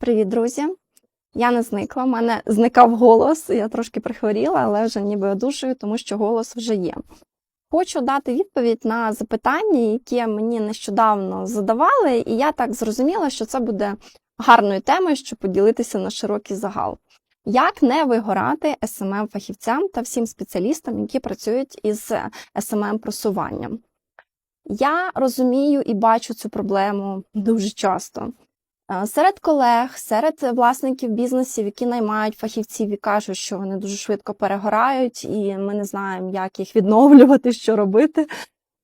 Привіт, друзі! Я не зникла, в мене зникав голос, я трошки прихворіла, але вже ніби одужую, тому що голос вже є. Хочу дати відповідь на запитання, які мені нещодавно задавали, і я так зрозуміла, що це буде гарною темою, щоб поділитися на широкий загал. Як не вигорати smm фахівцям та всім спеціалістам, які працюють із smm просуванням Я розумію і бачу цю проблему дуже часто. Е, Серед колег, серед власників бізнесів, які наймають фахівців і кажуть, що вони дуже швидко перегорають, і ми не знаємо, як їх відновлювати, що робити.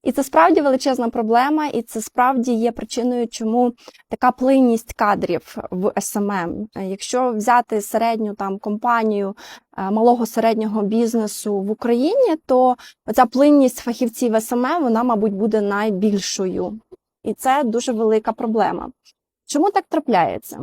І це справді величезна проблема, і це справді є причиною, чому така плинність кадрів в СММ. Е, Якщо взяти середню там компанію е, малого середнього бізнесу в Україні, то ця плинність фахівців СММ, вона, мабуть, буде найбільшою. І це дуже велика проблема. Чому так трапляється?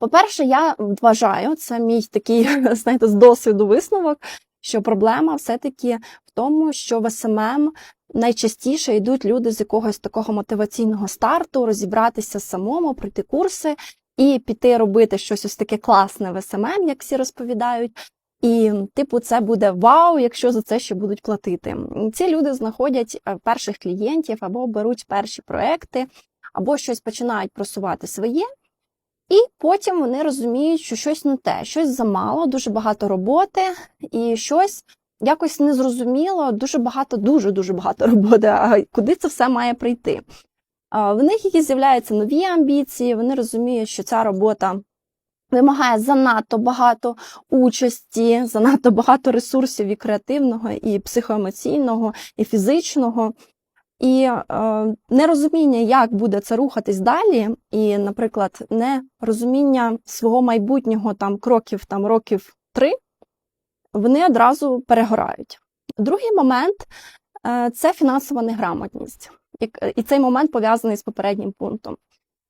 По-перше, я вважаю, це мій такий, знаєте, з досвіду висновок, що проблема все-таки в тому, що в СММ найчастіше йдуть люди з якогось такого мотиваційного старту, розібратися самому, пройти курси і піти робити щось ось таке класне в СММ, як всі розповідають. І, типу, це буде вау, якщо за це ще будуть платити. Ці люди знаходять е, перших клієнтів або беруть перші проекти, або щось починають просувати своє, і потім вони розуміють, що щось не те, щось замало, дуже багато роботи, і щось якось незрозуміло, дуже багато, дуже дуже багато роботи. А куди це все має прийти? В них якісь з'являються нові амбіції, вони розуміють, що ця робота. Вимагає занадто багато участі, занадто багато ресурсів і креативного, і психоемоційного, і фізичного. І е, нерозуміння, як буде це рухатись далі, і, наприклад, нерозуміння свого майбутнього там кроків там років три, вони одразу перегорають. Другий момент е, це фінансова неграмотність, і цей момент пов'язаний з попереднім пунктом.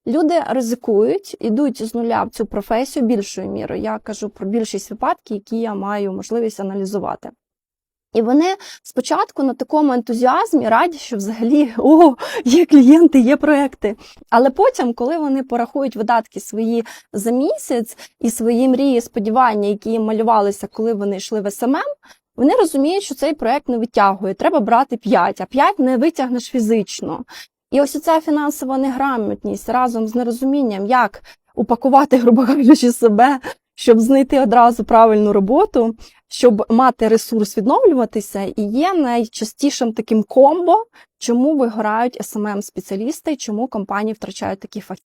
Люди ризикують, ідуть з нуля в цю професію більшою мірою. Я кажу про більшість випадків, які я маю можливість аналізувати. І вони спочатку на такому ентузіазмі раді, що взагалі о, є клієнти, є проекти. Але потім, коли вони порахують видатки свої за місяць і свої мрії, сподівання, які їм малювалися, коли вони йшли в СММ, вони розуміють, що цей проект не витягує. Треба брати 5, а 5 не витягнеш фізично. І ось ця фінансова неграмотність разом з нерозумінням, як упакувати, грубо кажучи, себе, щоб знайти одразу правильну роботу, щоб мати ресурс відновлюватися, і є найчастішим таким комбо, чому вигорають смм спеціалісти, чому компанії втрачають такі фахівці.